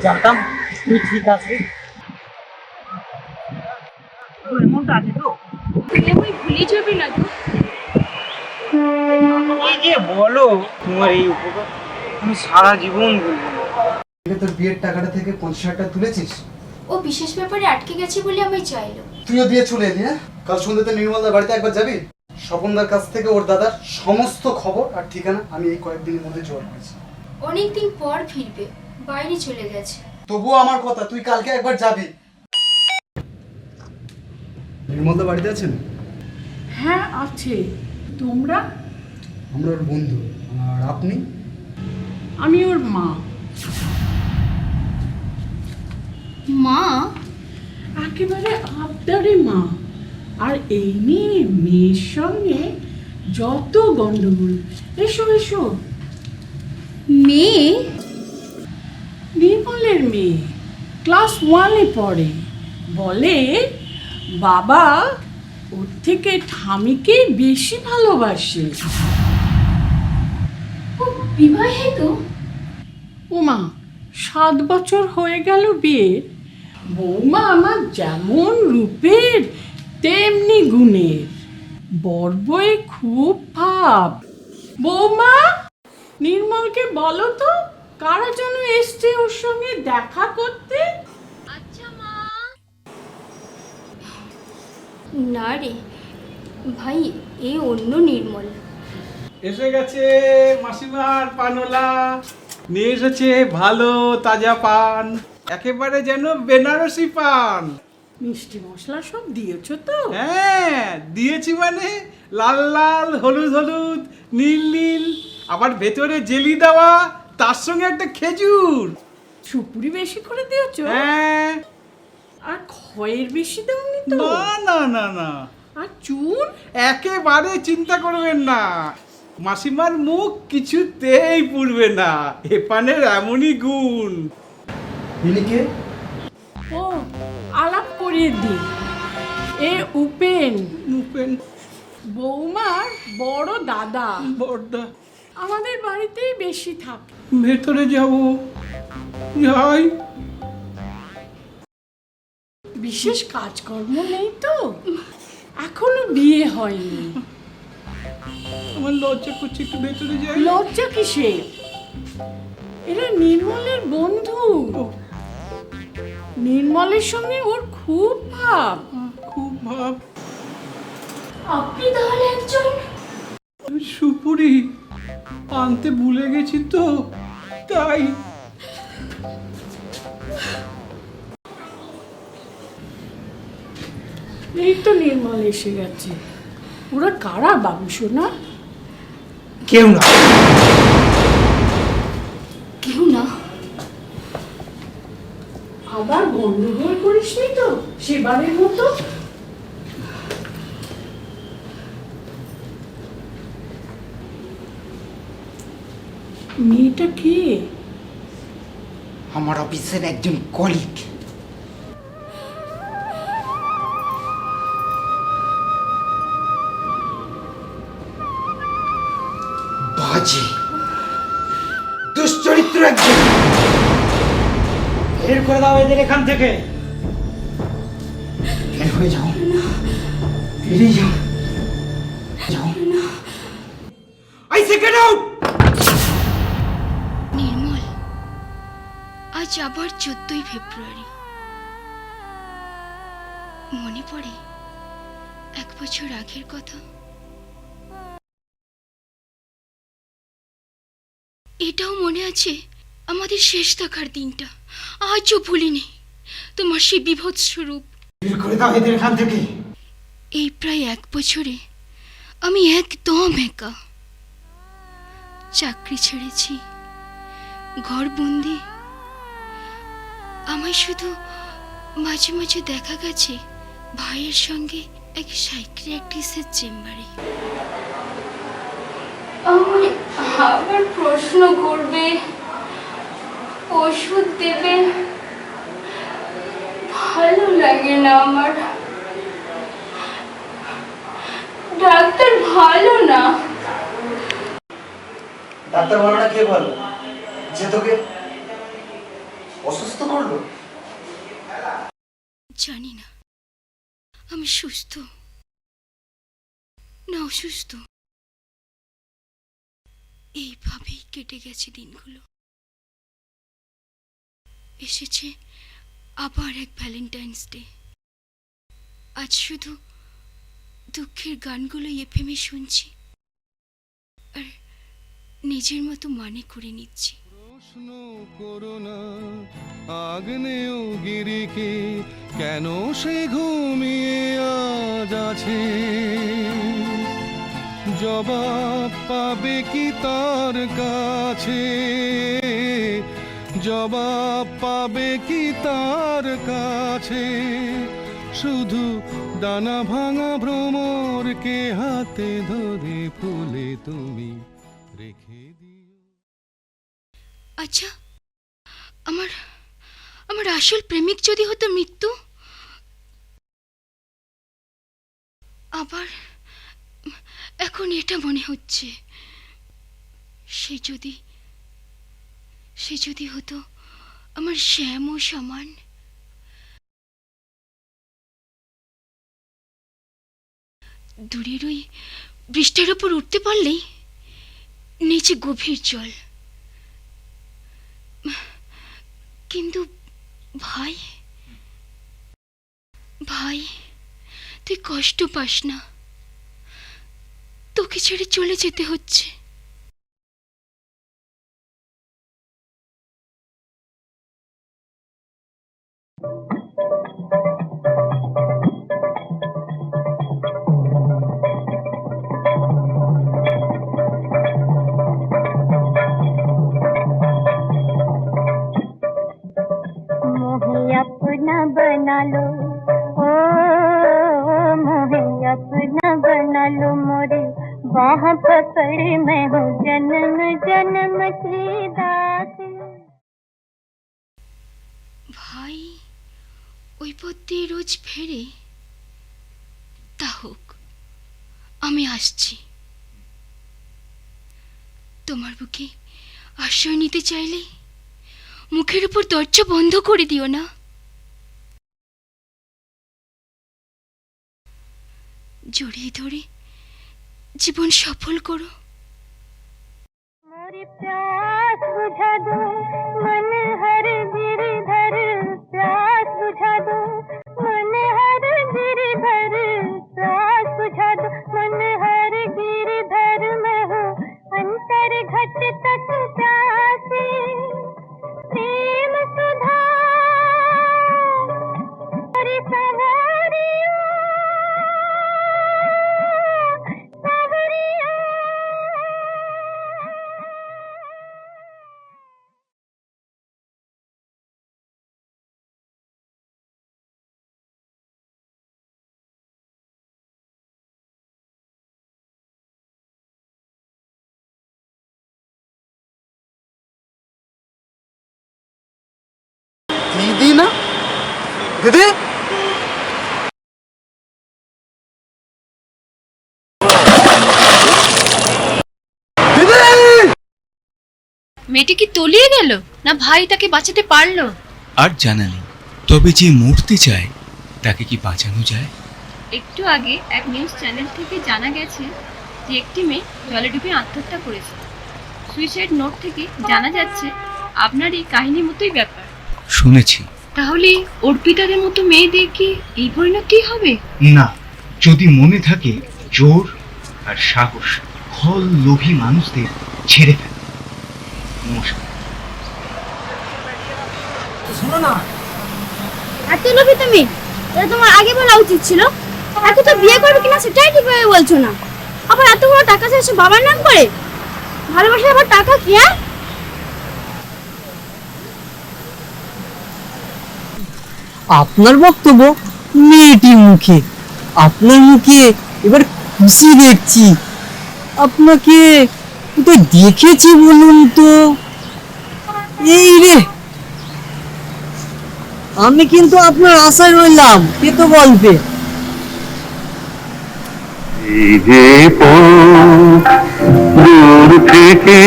জানতাম তুই ঠিক আছে এমনটা আছে তো? তুই ভুলে যাবে না এই যে বলো তোমার এই উপকার। আমি সারা জীবন বলব থেকে তোর বিয়ের টাকাটা থেকে পঞ্চাশ হাজার টাকা তুলেছিস? ও বিশেষ ব্যাপারে আটকে গেছে বলে চাইলো। তুইও দিয়ে চলে এলি হ্যাঁ? কাল সন্ধ্যেতে নির্মলদার বাড়িতে একবার যাবি? স্বপনদার কাছ থেকে ওর দাদার সমস্ত খবর আর ঠিকানা আমি এই কয়েকদিনের মধ্যে জোগাড় করেছি। অনেকদিন পর ফিরবে। বাইরে চলে গেছে। তবুও আমার কথা তুই কালকে একবার যাবি। নির্মলদা বাড়িতে আছেন? হ্যাঁ আছে। তোমরা? আমরা ওর বন্ধু। আর আপনি? আমি ওর মা। মা? একেবারে আবদারে মা। আর এই নিয়ে মেয়ের সঙ্গে যত গন্ডগোল। এসো এসো। মেয়ে? নির্মলের মেয়ে ক্লাস ওয়ানে পড়ে। বলে বাবা ওর থেকে ঠামিকে বেশি ভালোবাসে। ও বিবাহিত? ওমা সাত বছর হয়ে গেল বিয়ে। বৌমা আমার যেমন রূপের তেমনি গুণের। বর্বয়ে খুব ভাব। বৌমা নির্মলকে বলো তো। কারা যেন এসছে ওর সঙ্গে দেখা করতে? না রে ভাই এ অন্য নির্মল। এসে গেছে মাসিমার পানোলা নিয়ে এসেছে ভালো তাজা পান একেবারে যেন বেনারসি পান। মিষ্টি মশলা সব দিয়েছ তো? হ্যাঁ দিয়েছি মানে লাল লাল হলুদ হলুদ নীল নীল আবার ভেতরে জেলি দেওয়া তার সঙ্গে একটা খেজুর। সুপুরি বেশি করে দিয়েছ? হ্যাঁ। আর খয়ের বেশি দাওনি তো? না না না না। আর চুন? একেবারে চিন্তা করবেন না। মাসিমার মুখ কিছুতেই পুড়বে না। এ পানের এমনই গুণ। মিনিকে ও আলাপ করিয়ে দি এ উপেন। উপেন। বৌমার বড় দাদা। বড়দা। আমাদের বাড়িতেই বেশি থাকে। ভেতরে যাব। যাই। বিশেষ কাজকর্ম নেই তো। এখনও বিয়ে হয়নি। আমার লজ্জা করছে একটু ভেতরে যাই। লজ্জা কিসে এরা নির্মলের বন্ধু। নির্মলের সঙ্গে ওর খুব ভাব। খুব ভাব। আপনি তাহলে একজন সুপুরি। আনতে ভুলে গেছি তো তাই। এই তো নির্মল এসে গেছে। ওরা কারা বাবু সোনা? কেউ না। কেউ না? আবার গন্ডগোল করিসনি তো? সেবারের মতো? মেয়েটা কে? আমার অফিসের একজন কলিগ বাজে। দুশ্চরিত্র একজন। বের করে দাও এদের এখান থেকে। বের হয়ে যাও। বেরিয়ে যাও। যাও। আই সে গেট আউট আজ আবার চোদ্দই ফেব্রুয়ারি। মনে পড়ে এক বছর আগের কথা? এটাও মনে আছে আমাদের শেষ দেখার দিনটা। আজও ভুলিনি তোমার সেই বিভৎস রূপ। এই প্রায় এক বছরে আমি একদম একা। চাকরি ছেড়েছি ঘর বন্দি আমায় শুধু মাঝে মাঝে দেখা গেছে ভাইয়ের সঙ্গে এক সাইকিয়াট্রিস্টের চেম্বারে। আমায় আবার প্রশ্ন করবে ওষুধ দেবে। ভালো লাগে না আমার। ডাক্তার ভালো না। ডাক্তার বলো না কে বলো? যে তোকে অসুস্থ করল? জানি না আমি সুস্থ। না অসুস্থ। এইভাবেই কেটে গেছে দিনগুলো। এসেছে আবার এক ভ্যালেন্টাইন্স ডে। আজ শুধু দুঃখের গানগুলো এফএমে শুনছি। আর নিজের মতো মানে করে নিচ্ছি। প্রশ্ন করো না। আগ্নেয় গিরিকে কেন সে ঘুমিয়ে আজ আছে? জবাব পাবে কি তার কাছে? জবাব পাবে কি তার কাছে? শুধু ডানা ভাঙা ভ্রমরকে হাতে ধরে ফুলে তুমি আচ্ছা আমার আমার আসল প্রেমিক যদি হতো মৃত্যু? আবার এখন এটা মনে হচ্ছে, সে যদি সে যদি হতো আমার শ্যামও সমান। দূরের ওই বৃষ্টির ওপর উঠতে পারলেই নিচে গভীর জল। কিন্তু ভাই ভাই তুই কষ্ট পাস না। তোকে ছেড়ে চলে যেতে হচ্ছে। बाह पकड़ मैं हूँ जन्म जन्म की दासी ভাই ওই পথ দিয়ে রোজ ফেরে তা হোক আমি আসছি তোমার বুকে আশ্রয় নিতে চাইলে মুখের উপর দরজা বন্ধ করে দিও না জড়িয়ে ধরে জীবন সফল করো। मोरी দিদি? মেয়েটি কি তলিয়ে গেল? না ভাই তাকে বাঁচাতে পারল? আর জানা নেই। তবে যে মরতে চায় তাকে কি বাঁচানো যায়? একটু আগে এক নিউজ চ্যানেল থেকে জানা গেছে যে একটি মেয়ে জলে ডুবে আত্মহত্যা করেছে। সুইসাইড নোট থেকে জানা যাচ্ছে আপনার এই কাহিনীর মতোই ব্যাপার। শুনেছি। তাহলে অর্পিতাদের মতো মেয়েদের কি এই পরিণতি হবে? না যদি মনে থাকে জোর আর সাহস ফল লোভী মানুষদের ছেড়ে ফেলে। নমস্কার। এত লোভী তুমি? এটা তোমার আগে বলা উচিত ছিল। এখন তো বিয়ে করবে কিনা সেটাই ঠিকভাবে বলছো না। আবার এত বড় টাকা চাইছো বাবার নাম করে? ভালোবাসা আবার টাকা কি হ্যাঁ? আপনার বক্তব্য মেয়েটির মুখে। আপনার মুখে এবার খুশি দেখছি। আপনাকে কোথায় দেখেছি বলুন তো? এই রে! আমি কিন্তু আপনার আশায় রইলাম এ তো যে দূর থেকে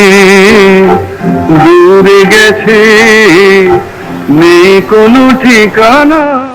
দূরে গেছে নেই কোনো ঠিকানা।